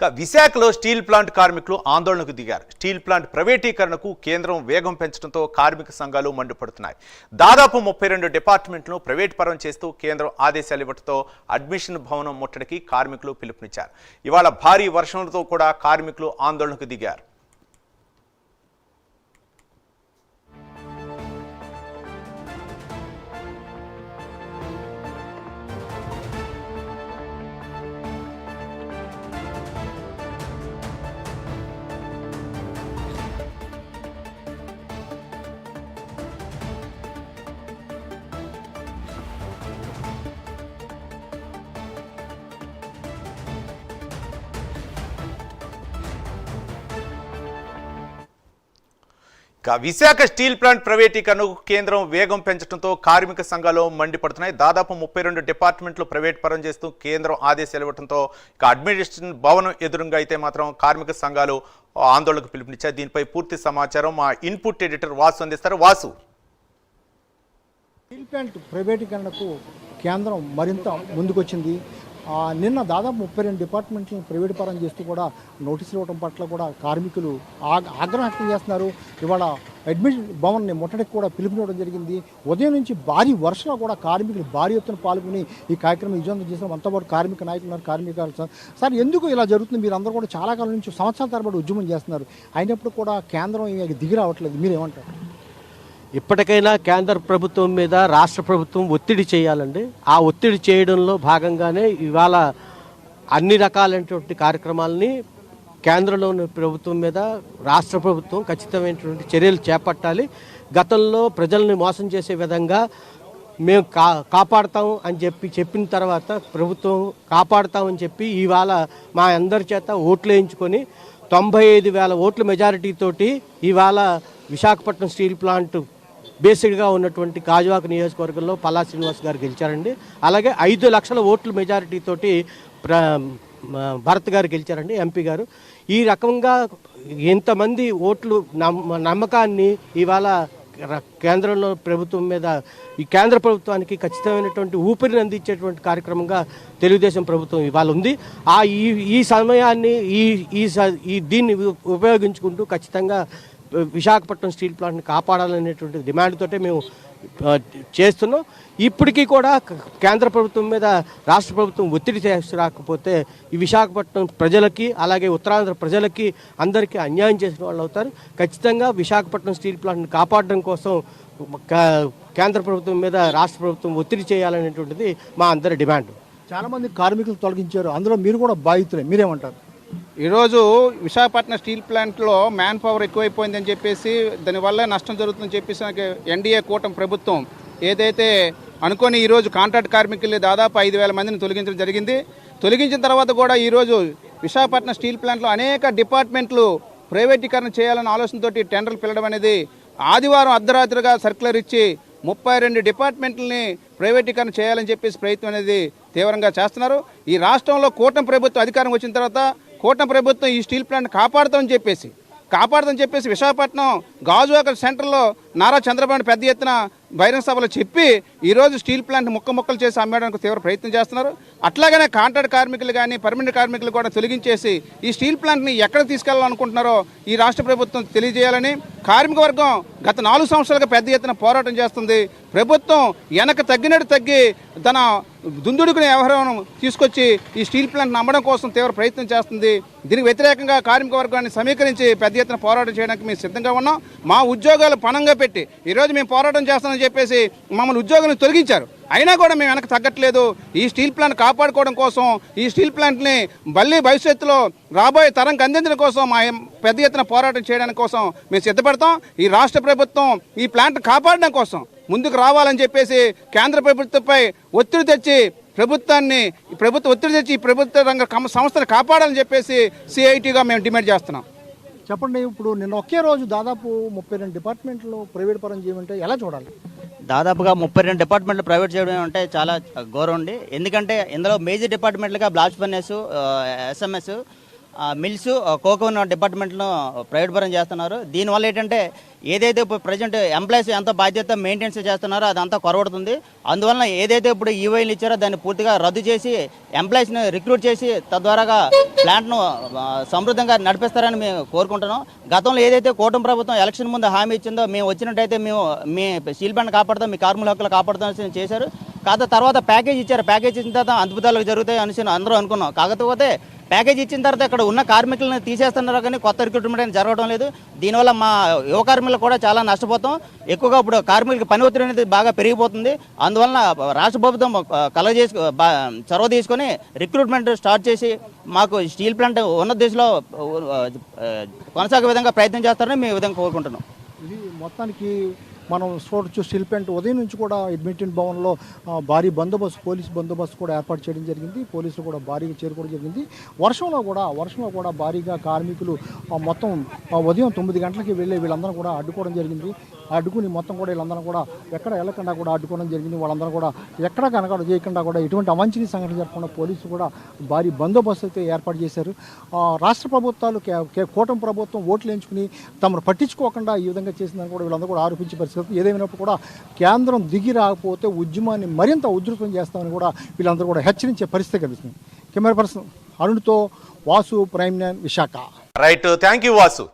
ఇక విశాఖలో steel plant కార్మికులు ఆందోళనకు దిగారు. స్టీల్ ప్లాంట్ ప్రైవేటీకరణకు కేంద్రం వేగం పెంచడంతో కార్మిక సంఘాలు మండిపడుతున్నాయి. దాదాపు ముప్పై రెండు డిపార్ట్మెంట్లను ప్రైవేట్ పరం చేస్తూ కేంద్రం ఆదేశాలు ఇవ్వడంతో అడ్మిషన్ భవనం ముట్టడికి కార్మికులు పిలుపునిచ్చారు. ఇవాళ భారీ వర్షంలతో కూడా కార్మికులు ఆందోళనకు దిగారు. విశాఖ స్టీల్ ప్లాంట్ ప్రైవేటీకరణకు కేంద్రం వేగం పెంచడంతో కార్మిక సంఘాలు మండిపడుతున్నాయి. దాదాపు ముప్పై రెండు డిపార్ట్మెంట్లు ప్రైవేట్ పరం చేస్తూ కేంద్రం ఆదేశాలు ఇవ్వడంతో ఇక అడ్మినిస్ట్రేషన్ భవనం ఎదురుగా అయితే మాత్రం కార్మిక సంఘాలు ఆందోళనకు పిలుపునిచ్చాయి. దీనిపై పూర్తి సమాచారం మా ఇన్పుట్ ఎడిటర్ వాసు అందిస్తారు. వాసు. స్టీల్ ప్లాంట్ ప్రైవేటీకరణకు కేంద్రం మరింత ముందుకొచ్చింది. నిన్న దాదాపు ముప్పై రెండు డిపార్ట్మెంట్లను ప్రైవేట్ పరం చేస్తూ కూడా నోటీసులు ఇవ్వడం పట్ల కూడా కార్మికులు ఆగ్రహం వ్యక్తం చేస్తున్నారు. ఇవాళ అడ్మిషన్ భవన్ని ముట్టడికి కూడా పిలుపునివ్వడం జరిగింది. ఉదయం నుంచి భారీ వర్షం కూడా కార్మికులు భారీ ఎత్తున పాల్గొని ఈ కార్యక్రమం విజయవంతం చేసిన అంతా పాటు కార్మిక నాయకులు ఉన్నారు కార్మిక సార్ ఎందుకు ఇలా జరుగుతుంది? మీరు అందరూ కూడా చాలా కాలం నుంచి సంవత్సరాల తరబడి ఉద్యమం చేస్తున్నారు. అయినప్పుడు కూడా కేంద్రం దిగి రావట్లేదు. మీరేమంటారు? ఇప్పటికైనా కేంద్ర ప్రభుత్వం మీద రాష్ట్ర ప్రభుత్వం ఒత్తిడి చేయాలండి. ఆ ఒత్తిడి చేయడంలో భాగంగానే ఇవాళ అన్ని రకాలైనటువంటి కార్యక్రమాలని కేంద్రంలోని ప్రభుత్వం మీద రాష్ట్ర ప్రభుత్వం ఖచ్చితమైనటువంటి చర్యలు చేపట్టాలి. గతంలో ప్రజల్ని మోసం చేసే విధంగా మేము కా కాపాడతాం అని చెప్పి చెప్పిన తర్వాత ప్రభుత్వం కాపాడతామని చెప్పి ఇవాళ మా అందరి చేత ఓట్లు వేయించుకొని తొంభై ఐదు వేల ఓట్ల మెజారిటీతోటి ఇవాళ విశాఖపట్నం స్టీల్ ప్లాంట్ బేసిక్గా ఉన్నటువంటి కాజువాక నియోజకవర్గంలో పల్లా శ్రీనివాస్ గారు గెలిచారండి. అలాగే ఐదు లక్షల ఓట్ల మెజారిటీతోటి ప్ర భరత్ గారు గెలిచారండి ఎంపీ గారు. ఈ రకంగా ఎంతమంది ఓట్లు నమ్మ నమ్మకాన్ని ఇవాళ కేంద్రంలో ప్రభుత్వం మీద ఈ కేంద్ర ప్రభుత్వానికి ఖచ్చితమైనటువంటి ఊపిరిని అందించేటువంటి కార్యక్రమంగా తెలుగుదేశం ప్రభుత్వం ఇవాళ ఉంది. ఆ ఈ ఈ సమయాన్ని ఈ ఈ స- ఈ దీన్ని ఉపయోగించుకుంటూ ఖచ్చితంగా విశాఖపట్నం స్టీల్ ప్లాంట్ని కాపాడాలనేటువంటి డిమాండ్తోటే మేము చేస్తున్నాం. ఇప్పటికీ కూడా కేంద్ర ప్రభుత్వం మీద రాష్ట్ర ప్రభుత్వం ఒత్తిడి రాకపోతే ఈ విశాఖపట్నం ప్రజలకి అలాగే ఉత్తరాంధ్ర ప్రజలకి అందరికీ అన్యాయం చేసిన వాళ్ళు అవుతారు. ఖచ్చితంగా విశాఖపట్నం స్టీల్ ప్లాంట్ని కాపాడడం కోసం కేంద్ర ప్రభుత్వం మీద రాష్ట్ర ప్రభుత్వం ఒత్తిడి చేయాలనేటువంటిది మా అందరి డిమాండ్. చాలా మంది కార్మికులు తొలగించారు. అందులో మీరు కూడా బాధితులే. మీరేమంటారు? ఈరోజు విశాఖపట్నం స్టీల్ ప్లాంట్లో మ్యాన్ పవర్ ఎక్కువైపోయిందని చెప్పేసి దానివల్ల నష్టం జరుగుతుందని చెప్పేసి నాకు ఎన్డీఏ కూటమి ప్రభుత్వం ఏదైతే అనుకొని ఈరోజు కాంట్రాక్ట్ కార్మికులు దాదాపు ఐదు వేల మందిని తొలగించడం జరిగింది. తొలగించిన తర్వాత కూడా ఈరోజు విశాఖపట్నం స్టీల్ ప్లాంట్లో అనేక డిపార్ట్మెంట్లు ప్రైవేటీకరణ చేయాలన్న ఆలోచనతోటి టెండర్లు పిలడం అనేది ఆదివారం అర్ధరాత్రిగా సర్క్యులర్ ఇచ్చి ముప్పై రెండు డిపార్ట్మెంట్లని ప్రైవేటీకరణ చేయాలని చెప్పేసి ప్రయత్నం అనేది తీవ్రంగా చేస్తున్నారు. ఈ రాష్ట్రంలో కూటమి ప్రభుత్వం అధికారం వచ్చిన తర్వాత కూటమి ప్రభుత్వం ఈ స్టీల్ ప్లాంట్ కాపాడుతామని చెప్పేసి కాపాడుతామని చెప్పేసి విశాఖపట్నం గాజువాక సెంటర్లో నారా చంద్రబాబు పెద్ద ఎత్తున బహిరంగ సభలో చెప్పి ఈరోజు స్టీల్ ప్లాంట్ ముక్క ముక్కలు చేసి అమ్మేయడానికి తీవ్ర ప్రయత్నం చేస్తున్నారు. అట్లాగనే కాంట్రాక్ట్ కార్మికులు కానీ పర్మనెంట్ కార్మికులు కూడా తొలగించేసి ఈ స్టీల్ ప్లాంట్ని ఎక్కడ తీసుకెళ్ళాలనుకుంటున్నారో ఈ రాష్ట్ర ప్రభుత్వం తెలియజేయాలని కార్మిక వర్గం గత నాలుగు సంవత్సరాలుగా పెద్ద ఎత్తున పోరాటం చేస్తుంది. ప్రభుత్వం వెనక తగ్గినట్టు తగ్గి తన దుందుడుకునే వ్యవహారం తీసుకొచ్చి ఈ స్టీల్ ప్లాంట్ నమ్మడం కోసం తీవ్ర ప్రయత్నం చేస్తుంది. దీనికి వ్యతిరేకంగా కార్మిక వర్గాన్ని సమీకరించి పెద్ద ఎత్తున పోరాటం చేయడానికి మేము సిద్ధంగా ఉన్నాం. మా ఉద్యోగాలు పణంగా పెట్టి ఈరోజు మేము పోరాటం చేస్తామని చెప్పేసి మమ్మల్ని ఉద్యోగులను తొలగించారు. అయినా కూడా మేము వెనక తగ్గట్లేదు. ఈ స్టీల్ ప్లాంట్ కాపాడుకోవడం కోసం ఈ స్టీల్ ప్లాంట్ని మళ్ళీ భవిష్యత్తులో రాబోయే తరంకి అందించడం కోసం మా పెద్ద ఎత్తున పోరాటం చేయడానికి కోసం మేము సిద్ధపడతాం. ఈ రాష్ట్ర ప్రభుత్వం ఈ ప్లాంట్ కాపాడడం కోసం ముందుకు రావాలని చెప్పేసి కేంద్ర ప్రభుత్వంపై ఒత్తిడి తెచ్చి ప్రభుత్వాన్ని ఈ ప్రభుత్వ ఒత్తిడి తెచ్చి ఈ ప్రభుత్వ రంగ సంస్థను కాపాడాలని చెప్పేసి సిఐటిగా మేము డిమాండ్ చేస్తున్నాం. చెప్పండి ఇప్పుడు నిన్న ఒకే రోజు దాదాపు ముప్పై రెండు డిపార్ట్మెంట్లు ప్రైవేట్ పరం చేయమంటే ఎలా చూడాలి? దాదాపుగా ముప్పై రెండు డిపార్ట్మెంట్లు ప్రైవేట్ చేయడం అంటే చాలా గౌరవం అండి. ఎందుకంటే ఇందులో మేజర్ డిపార్ట్మెంట్లుగా బ్లాస్ట్ ఫర్నెస్ ఎస్ఎంఎస్ మిల్స్ ఆ, కోకోన్ డిపార్ట్మెంట్ను ప్రైవేట్ పరం చేస్తున్నారు. దీనివల్ల ఏంటంటే ఏదైతే ఇప్పుడు ప్రజెంట్ ఎంప్లాయీస్ ఎంత బాధ్యత మెయింటెన్స్ చేస్తున్నారో అదంతా కొరవడుతుంది అందువలన ఏదైతే ఇప్పుడు ఈవైలు ఇచ్చారో దాన్ని పూర్తిగా రద్దు చేసి ఎంప్లాయీస్ని రిక్రూట్ చేసి తద్వారాగా ప్లాంట్ను సమృద్ధంగా నడిపిస్తారని మేము కోరుకుంటున్నాం. గతంలో ఏదైతే కూటమి ప్రభుత్వం ఎలక్షన్ ముందు హామీ ఇచ్చిందో మేము వచ్చినట్టయితే మేము మీ స్టీల్ ప్లాంట్ కాపాడుతాం మీ కార్మికుల హక్కులు కాపాడుతాం చేశారు. కాదు తర్వాత ప్యాకేజ్ ఇచ్చారు. ప్యాకేజ్ ఇచ్చిన తర్వాత అద్భుతాలు జరుగుతాయి అనేసి అందరూ అనుకున్నాం. కాకపోతే ప్యాకేజ్ ఇచ్చిన తర్వాత ఇక్కడ ఉన్న కార్మికులను తీసేస్తున్నారు కానీ కొత్త రిక్రూట్మెంట్ అనేది జరగడం లేదు. దీనివల్ల మా యువ కార్మికులు కూడా చాలా నష్టపోతాం. ఎక్కువగా ఇప్పుడు కార్మికులకి పని ఒత్తిడి అనేది బాగా పెరిగిపోతుంది. అందువలన రాష్ట్ర ప్రభుత్వం కలగజేసి చొరవ తీసుకొని రిక్రూట్మెంట్ స్టార్ట్ చేసి మాకు స్టీల్ ప్లాంట్ ఉన్న దిశలో కొనసాగే విధంగా ప్రయత్నం చేస్తారని మేము విధంగా కోరుకుంటున్నాం. ఇది మొత్తానికి మనం చూడొచ్చు స్టీల్ ప్లాంట్ ఉదయం నుంచి కూడా అడ్మిటెడ్ భవన్లో భారీ బందోబస్తు పోలీస్ బందోబస్తు కూడా ఏర్పాటు చేయడం జరిగింది. పోలీసులు కూడా భారీగా చేరుకోవడం జరిగింది. వర్షంలో కూడా వర్షంలో కూడా భారీగా కార్మికులు మొత్తం ఉదయం తొమ్మిది గంటలకి వెళ్ళి వీళ్ళందరూ కూడా అడ్డుకోవడం జరిగింది. అడ్డుకుని మొత్తం కూడా వీళ్ళందరూ కూడా ఎక్కడ వెళ్ళకుండా కూడా అడ్డుకోవడం జరిగింది. వాళ్ళందరూ కూడా ఎక్కడ కనకడ చేయకుండా కూడా ఎటువంటి అవాంఛనీయ సంఘటన జరగకుండా పోలీసులు కూడా భారీ బందోబస్తు అయితే ఏర్పాటు చేశారు. రాష్ట్ర ప్రభుత్వాలు కే- కూటమి ప్రభుత్వం ఓట్లు ఎంచుకుని తమను పట్టించుకోకుండా ఈ విధంగా చేసిందని కూడా వీళ్ళందరూ కూడా ఆరోపించి పరిస్థితి ఏదేమైనప్పుడు కూడా కేంద్రం దిగి రాకపోతే ఉద్యమాన్ని మరింత ఉధృతం చేస్తామని కూడా వీళ్ళందరూ కూడా హెచ్చరించే పరిస్థితి కలుగుతుంది camera person అరుణ్తో Vasu prime Visakha. Right thank you Vasu